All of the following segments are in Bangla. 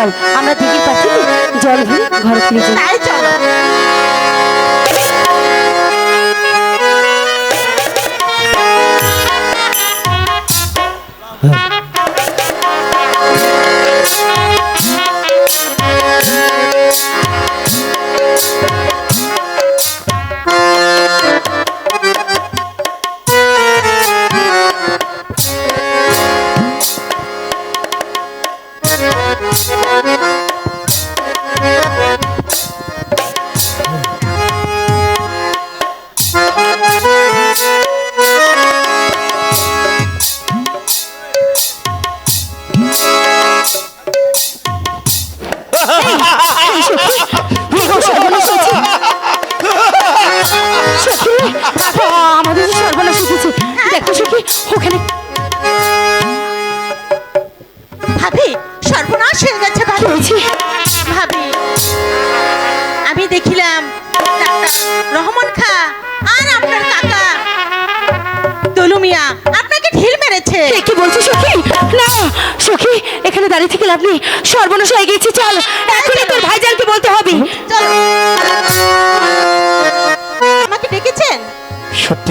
চল আমরা দিদির পাশে জল ভরে ঘরে ফিরে যাই। তাই চল। সখী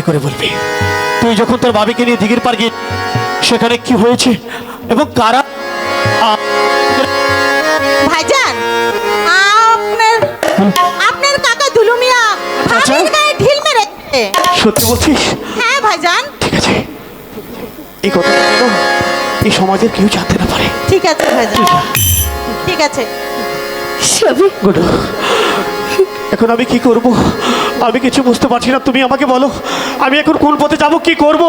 করে বলবি। তুই যখন তোর বাবিকে নিয়ে দিঘির পার গিয়ে সেখানে কি হয়েছে এবং কারা ভাইজান আপনার আপনার কাকা দুলু মিয়া আচ্ছা। ভাবির গায়ে ঢিল মেরেছে সত্যি বলছিস? হ্যাঁ ভাইজান। ঠিক আছে। এই কথা এই সমাজের কেউ জানতে না পারে। ঠিক আছে ভাইজান। ঠিক আছে। সবই গুডু। এখন আমি কি করব? আমি কিছু বুঝতে পারছি না। তুমি আমাকে বলো, আমি এখন কোন পথে যাব, কি করব?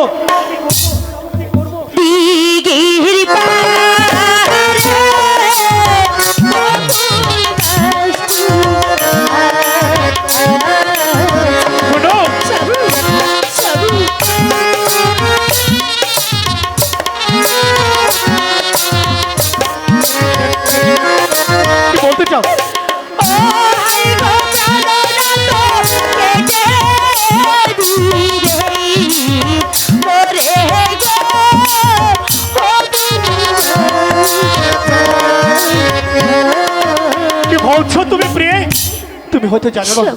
জানো না?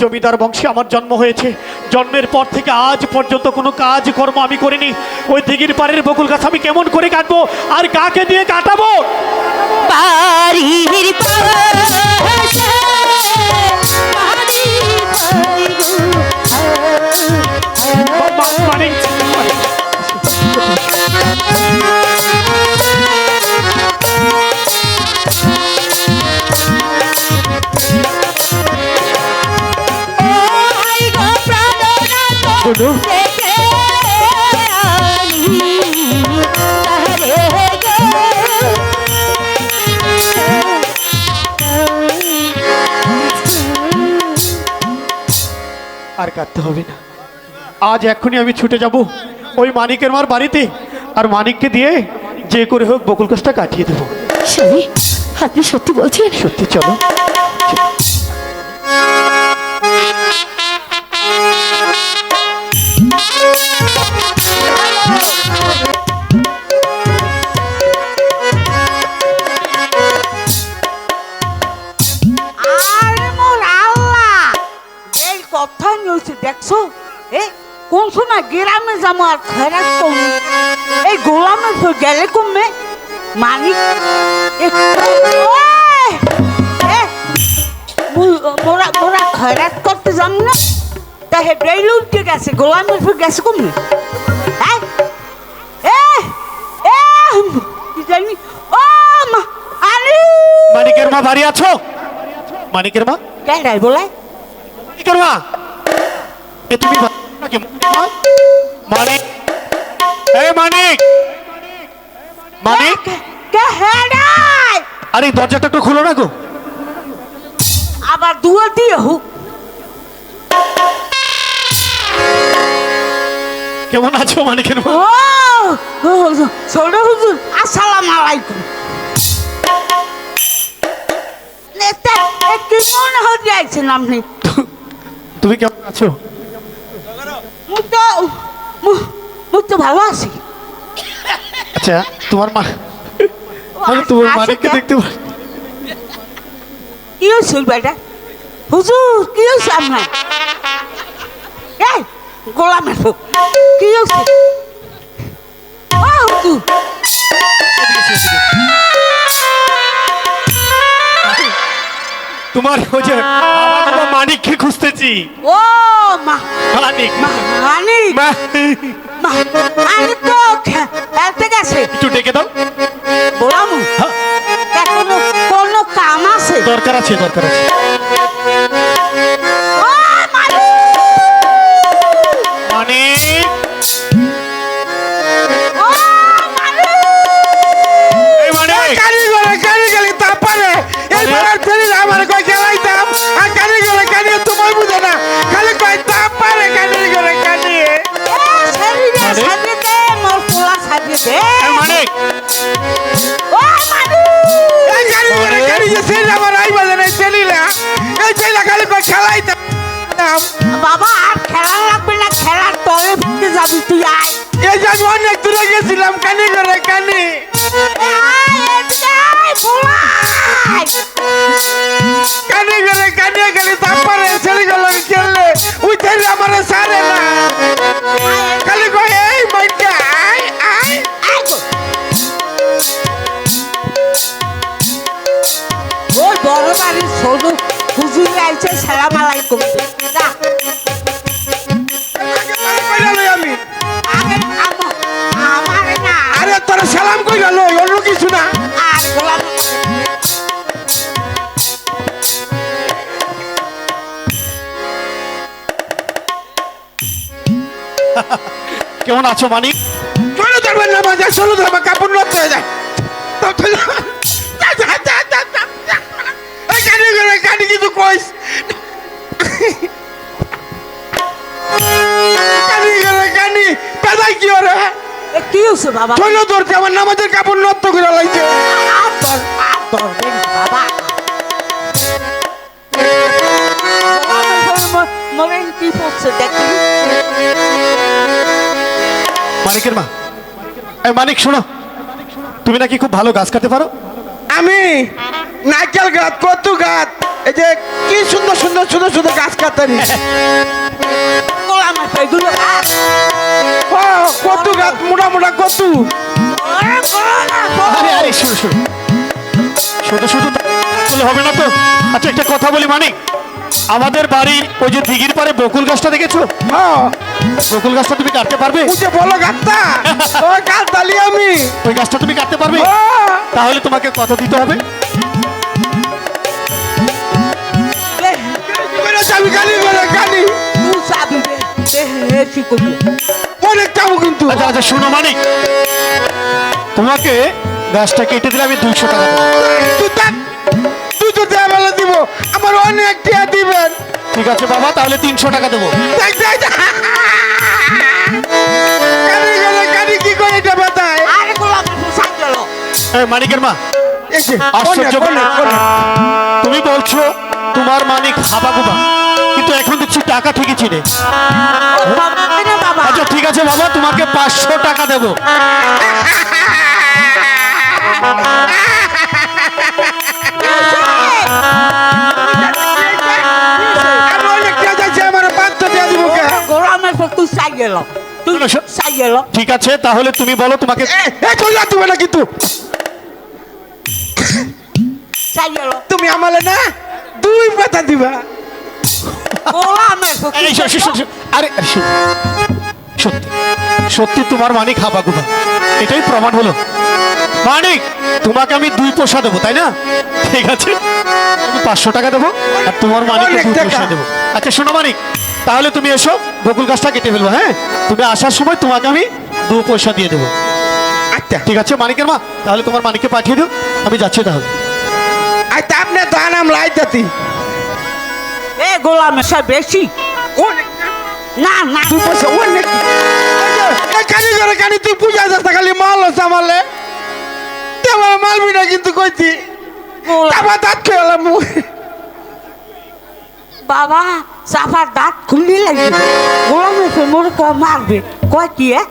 জমিদার বংশে আমার জন্ম হয়েছে। জন্মের পর থেকে আজ পর্যন্ত কোনো কাজ কর্ম আমি করিনি। ওই দিঘির পাড়ের বকুল গাছ আমি কেমন করে কাটবো? আর কাকে দিয়ে কাটাবো? বাড়ির মানে আর কাঁদতে হবে না। আজ এক্ষুনি আমি ছুটে যাব ওই মানিকের মার বাড়িতে। আর মানিককে দিয়ে যে করে হোক বকুল গাছটা কাটিয়ে দেবো। আপনি সত্যি বলছেন? সত্যি চলো। নিয়েছে দেখছ এ কোন সময় গ্রামে যাব আর খরাত কমে। এই গোলামে ফের গেলে কমে। মানিক এ- ওই! এ, মু- মোরা মোরা খরাত করতে যাম না। তা হে বেইলে উঠে গেছে গোলামের ফের গেছে কমে। হ্যাঁ জানি ও মা আরে। মানিকের মা বাড়ি আছো? মানিকের মা? কেডাই বলাই মানিকের মা? তুমি নাকি? মানিক এই মানিক মানিক আরে দরজাটা একটু খুলো না গো। আবার দুয়া দিয়ে হুক কেমন আছো মানিকের মা? ও হুজুর আসসালাম আলাইকুম। নেতা কি মনে হতে আইছেন আপনি? তুমি কেমন আছো? মু তো মু- মু তো ভালো আছি আচ্ছা তোমার মা তোমার দেখতে কি হয়েছিল বেটা হুজুর কি হয়েছে আপনার? এই গোলামের কি হয়েছে? ও হুজুর। তোমার ওই যে তোমার মানিককে খুঁজতেছি। ও মা। মানিক। মানিক। মানিক তো খেলতে গেছে। একটু ডেকে দাও। বলামু হ্যাঁ, কোনো কাম আছে? দরকার আছে দরকার আছে। বাবা আর খেলা লাগবে না খেলার ভিতরে যাবি তুই আয়। এই যে আমি অনেক দূরে গেছিলাম কানি আয় এদিকে আয়, পোলাই। কানিগরে কানি গেলে? তা ছেলেগুলো খেললে ছেলে আমার সারে না। খালি কই এই আই আয় গো। ওই বড় বাড়ির ছোট হুজুর আইছে সালাম আলাইকুম যা, আমি আমারে না। আরে তোর সালাম কইরা লই অন্য কিছু না। আর গোলাম। কেমন আছো মানিক? চলো ধরবেন না মাঝে চলো ধরবে কাপড় নষ্ট হয়ে যায় কানি করে কানি কিছু কইস। কানি করে কানি পেদাই কি ওরে? কি হয়েছে বাবা? চলো ধরতে আমার নামাজের কাপড় নষ্ট করে লাইছে। আর ধরবেন বাবা। মনে কি পড়ছে দেখি মানিকের মা। এই মানিক শোনো। তুমি নাকি খুব ভালো গাছ কাটতে পারো? আমি নারকেল গাছ কত গাছ এই যে কি সুন্দর সুন্দর সুন্দর সুন্দর গাছ কাটারি কতু ও কত গাছ মোটা মোটা কত ছোট ছোট আরে আরে হবে না তো। আচ্ছা একটা কথা বলি মানিক। আমাদের বাড়ির ওই যে দিঘির পারে বকুল গাছটা দেখেছ? বকুল গাছটা তুমি কাটতে পারবে? ওই বলো গাছটা। ওই গাছ ডালি আমি। ওই গাছটা তুমি কাটতে পারবে। তাহলে তোমাকে কত দিতে হবে? অনেক যাব কিন্তু। আচ্ছা আচ্ছা শোনো মানিক। তোমাকে গাছটা কেটে দিলে আমি দুইশো টাকা দেয়া বেলা দিব আমার অনেক টিয়া দিবেন। ঠিক আছে বাবা তাহলে তিনশো টাকা দেবো। মানিকের মা। তুমি বলছো তোমার মানিক হাবা গুবা কিন্তু এখন দেখছি টাকা ঠিকই চিনে আচ্ছা ঠিক আছে বাবা তোমাকে পাঁচশো টাকা দেবো। ঠিক আছে তাহলে তুমি বলো তোমাকে তুমি না কিন্তু তুমি আমালে না দুই পাতা দিবা সত্যি সত্যি তোমার মানিক হাবা গুবা এটাই প্রমাণ হলো। মানিক তোমাকে আমি দুই পয়সা দেবো তাই না? ঠিক আছে। আমি পাঁচশো টাকা দেবো আর তোমার মানিক। দেবো। আচ্ছা শোনো মানিক তাহলে তুমি এসো বকুল গাছটা কেটে ফেলব হ্যাঁ? তুমি আসার সময় তোমাকে আমি দু পয়সা দিয়ে দেবো। আচ্ছা। ঠিক আছে মানিকের মা? তাহলে তোমার মানিককে পাঠিয়ে দিও আমি যাচ্ছি তাহলে। আচ্ছা আপনি এ বেশি। অনেক না না। তুই পয়সা অনেক এই করে কানি তুই পূজা যাস খালি মাল হচ্ছে আমালে তেমন মালবি না কিন্তু কইতি গোলাম তারপর দাঁত খেলাম বাবা সাফার দাঁত খুললি লাগবে গোলামের পর মোর ক মারবে কয় কি এ?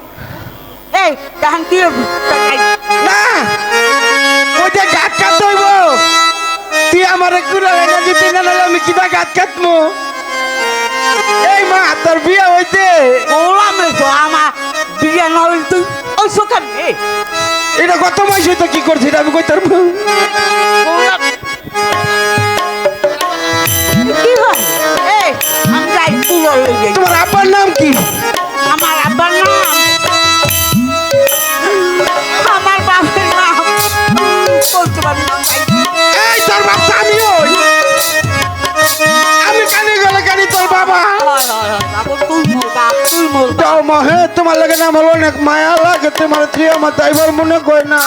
এই তাহান কি না ওই যে গাত কাট হইব তুই আমার কুড়া লেগে দিতি না নাহলে আমি কিবা গাত কাটমু এই মা তোর বিয়ে হইতে গোলামের তো আমার বিয়ে না হইলে তুই ওই সোকার নে এটা কত মাস হইতো? কি করছিস আমি কই তোর গোলাম কি হয় এই আমি যাই। তোমার আব্বার নাম কি? আমার আব্বার নাম যাও মা হে তোমার লাগে না আমার অনেক মায়া লাগে তোমার তুই আমার ড্রাইভার মনে কয় না।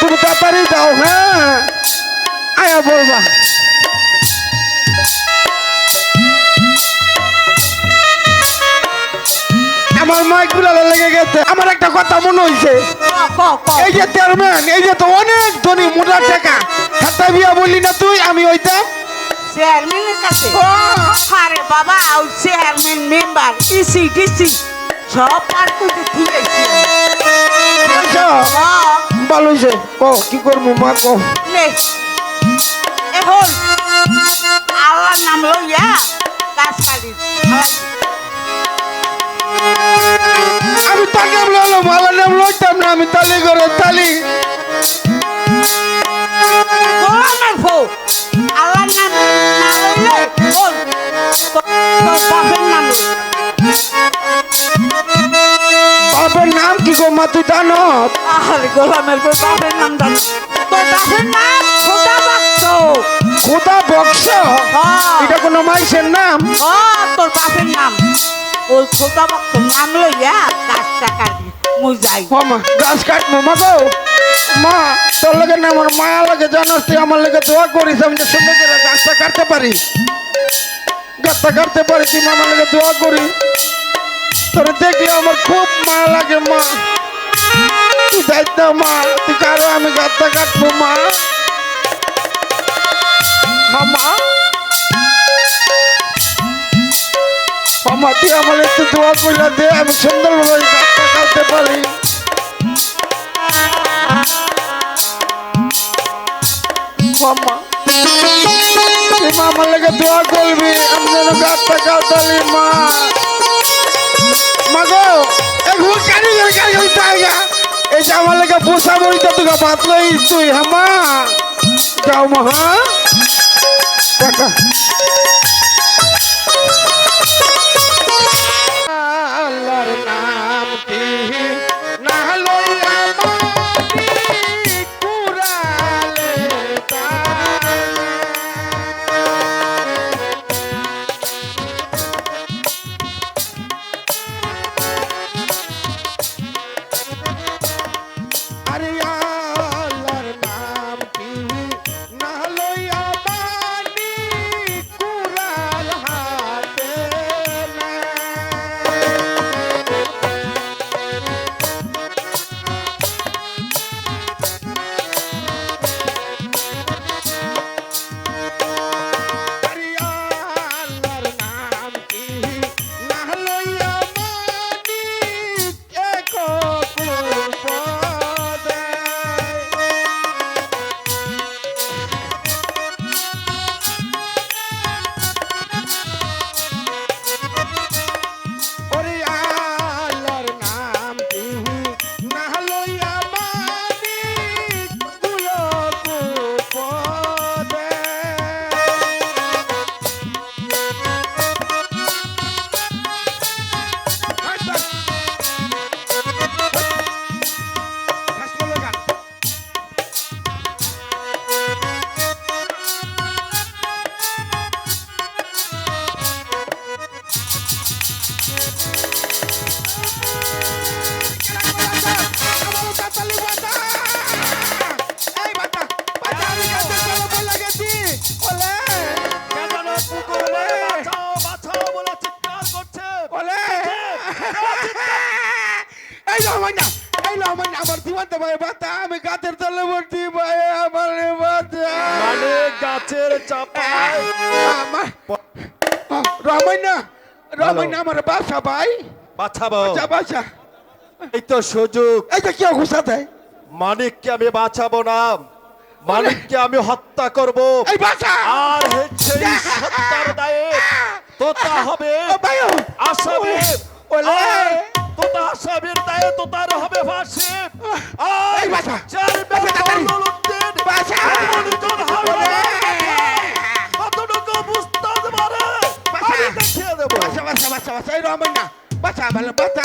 তুমি তাড়াতাড়ি যাও হ্যাঁ। আয়া বলবা আমার মাইক গুলালে লেগে গেছে। আমার একটা কথা মনে হইছে। এই যে চেয়ারম্যান এই যে তো অনেক ধনী মোটা টাকা। হাতে বিয়া বললি না তুই আমি ওইতাম চেয়ারম্যানের কাছে। বাবা ওই চেয়ারম্যান মেম্বার ইসি ডিসি সব পার করতে ঠিক আছে। ভালো হইছে ক কি করব মা ক এখন আল্লাহর নাম লইয়া কাজ কালি আমি তার নাম লইলাম আমার নাম লইতাম না আমি তালি করে তালি। ফো নাম বাপের নাম। বাপের নাম কি গো মা তুই জানো আরে গোলামের বাপের নাম জানি। তোর বাপের নাম খোদা বাক্স খোদা বক্স হ্যাঁ। এটা কোনো মাইসের নাম? ও তোর বাপের নাম। ওই খোদা বাক্স নাম লইয়া কাটি মুই যাই। ও মা গাছ কাটবো মা গো। মা তোর লাগে না আমার মায়া লাগে জানাস তুই আমার লাগে দোয়া করিস আমি যে সুন্দর করে গাছটা কাটতে পারি। গাছটা কাটতে পারি তুই লাগে দোয়া করি। তোরে দেখলে আমার খুব মায়া লাগে মা। আমি কাটবো মামা মামা আমার একটু দোয়া করে দে, আমি সুন্দরভাবে গাছটা কাটতে পারি। মামা মা আমার লেগে দোয়া করবি, আমি যেন গাছটা কাটালি মা। মা গো এখন কানি করে কানি করে জায়গা এই যে আমার লেগে বসা বড়ি তো তোকে বাতলাই তুই হামা। যাও মহা হ্যাঁ? ভাই বাতা আমি গাছের তলে ভাই আমার মানে গাছের চাপায় আমার বাসা ভাই। এই তো সুযোগ। যে কেউ ঘুষা দেয় মানিককে আমি বাঁচাবো না। মানিককে আমি হত্যা করব। আর হত্যার দায়ে তোতা হবে। আসামি। তোতা আসামির দায়ে তোতার হবে ফাঁসি। আর তাড়াতাড়ি। মঈনুদ্দিন বাঁচা। মনিজন হাওলাদার কতটুকু মারে? বাঁচা। আমি দেখিয়ে দেবো। বাঁচা বাঁচা বাঁচা বাঁচা এই রহমান না। বাঁচা ভালো বাঁচা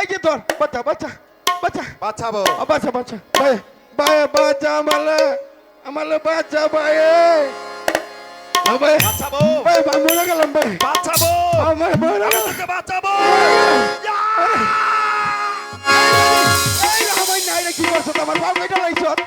এই যে তোর বাঁচা বাঁচা বাঁচা বাঁচাবো। ও বাঁচা বাঁচা ভাই ভাই বাঁচা আমালে। আমালে বাঁচা ভাই। বাঁচাবো। ভাই ভাই মরে গেলাম ভাই। বাঁচাবো। আমার মরে গেলাম। বাঁচাবো। এটা কি তোর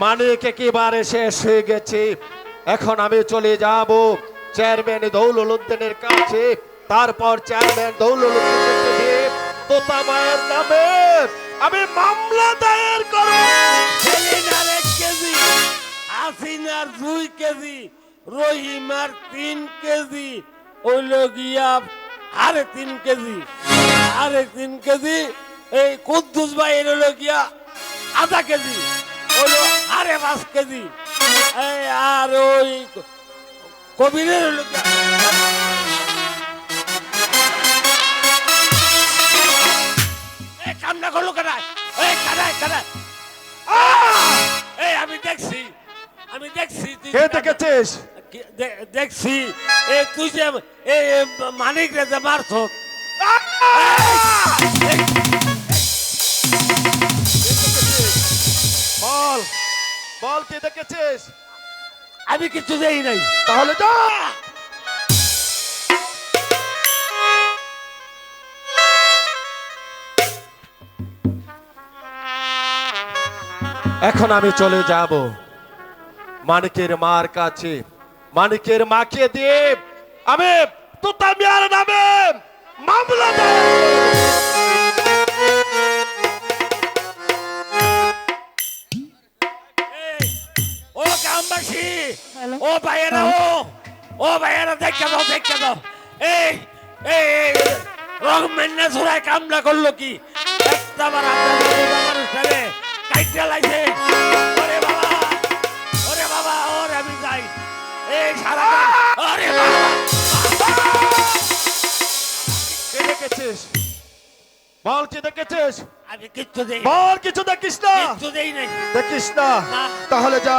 মানিক একেবারে শেষ হয়ে গেছে। এখন আমি চলে যাব। চেয়ারম্যান দৌলুল উদ্দিনের কাছে, তারপর চেয়ারম্যান দৌলুল তোতা মায়ের নামে আমি মামলা দায়ের করব। দুই কেজি, রহিমার তিন কেজি, হইল গিয়া আরে তিন কেজি। আরে তিন কেজি, এই কুদ্দুস ভাইয়ের হইল গিয়া আধা কেজি, হইল আরে পাঁচ কেজি। আর ওই কবিরের কামনা করল এই আমি দেখছি আমি দেখছি তুই কে দেখেছিস? কি- দে- দেখছি। এ তুই যে এ মানিক রে যে মারছ। বল বল কে দেখেছিস? আমি কিছু দেই নাই। তাহলে যা! এখন আমি চলে যাব মানিকের মার কাছে। মানিকের মাকে দিয়ে আমি তোতা মিয়ার নামে মামলা দায়ের গ্রামবাসী ও ভাইয়েরা ও ও ভাইয়েরা দেখে দাও দেখে দাও। এই এই রহমান না সুরায় কামলা করল কি? একটা বার মানুষটারে কাইটা লাইছে। ওরে বাবা ওরে বাবা ওরে আমি যাই। এই সারা ওরে বাবা। কে দেখেছিস? বল কে দেখেছিস? আমি কিচ্ছু দেই বল কিছু দেখিস না। কিচ্ছু দেই নাই। দেখিস না। তাহলে যা।